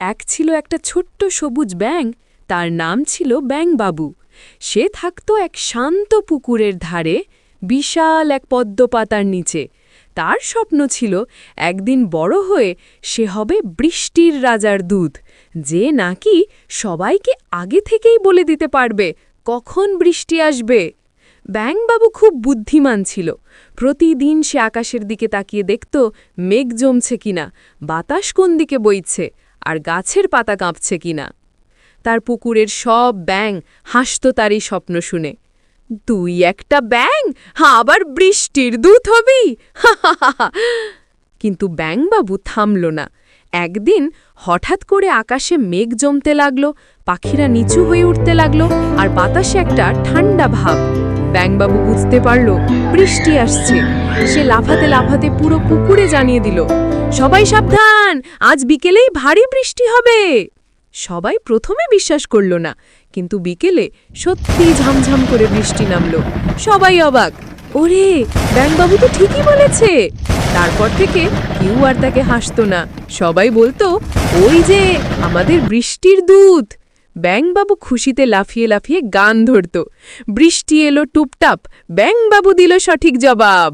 এক ছিল একটা ছোট্ট সবুজ ব্যাং তার নাম ছিল ব্যাংবাবু। সে থাকত এক শান্ত পুকুরের ধারে, বিশাল এক পদ্মপাতার নিচে। তার স্বপ্ন ছিল, একদিন বড় হয়ে সে হবে বৃষ্টির রাজার দুধ যে নাকি সবাইকে আগে থেকেই বলে দিতে পারবে কখন বৃষ্টি আসবে। ব্যাংবাবু খুব বুদ্ধিমান ছিল। প্রতিদিন সে আকাশের দিকে তাকিয়ে দেখত, মেঘ জমছে কিনা, বাতাস কোন দিকে বইছে। আর গাছের পাতা কাঁপছে কিনা তার পুকুরের সব ব্যাং হাসত তারই স্বপ্ন শুনে। দুই একটা ব্যাং আবার বৃষ্টির দূত হবি? কিন্তু ব্যাংবাবু থামল না। একদিন হঠাৎ করে আকাশে মেঘ জমতে লাগল, পাখিরা নিচু হয়ে উঠতে লাগল, আর বাতাসে একটা ঠান্ডা ভাব। ব্যাংবাবু বুঝতে পারল, বৃষ্টি আসছে। সে লাফাতে লাফাতে পুরো পুকুরে জানিয়ে দিল সবাই সাবধান, আজ বিকেলেই ভারী বৃষ্টি হবে। সবাই প্রথমে বিশ্বাস করল না, কিন্তু বিকেলে সত্যি ঝামঝাম করে বৃষ্টি নামলো। সবাই অবাক, ওরে ব্যাংবাবু তো ঠিকই বলেছে। তারপর থেকে কেউ আর তাকে হাসতো না। সবাই বলতো, ওই যে আমাদের বৃষ্টির দূত। ব্যাংবাবু খুশিতে লাফিয়ে লাফিয়ে গান ধরত। বৃষ্টি এলো টুপটাপ ব্যাংবাবু দিল সঠিক জবাব।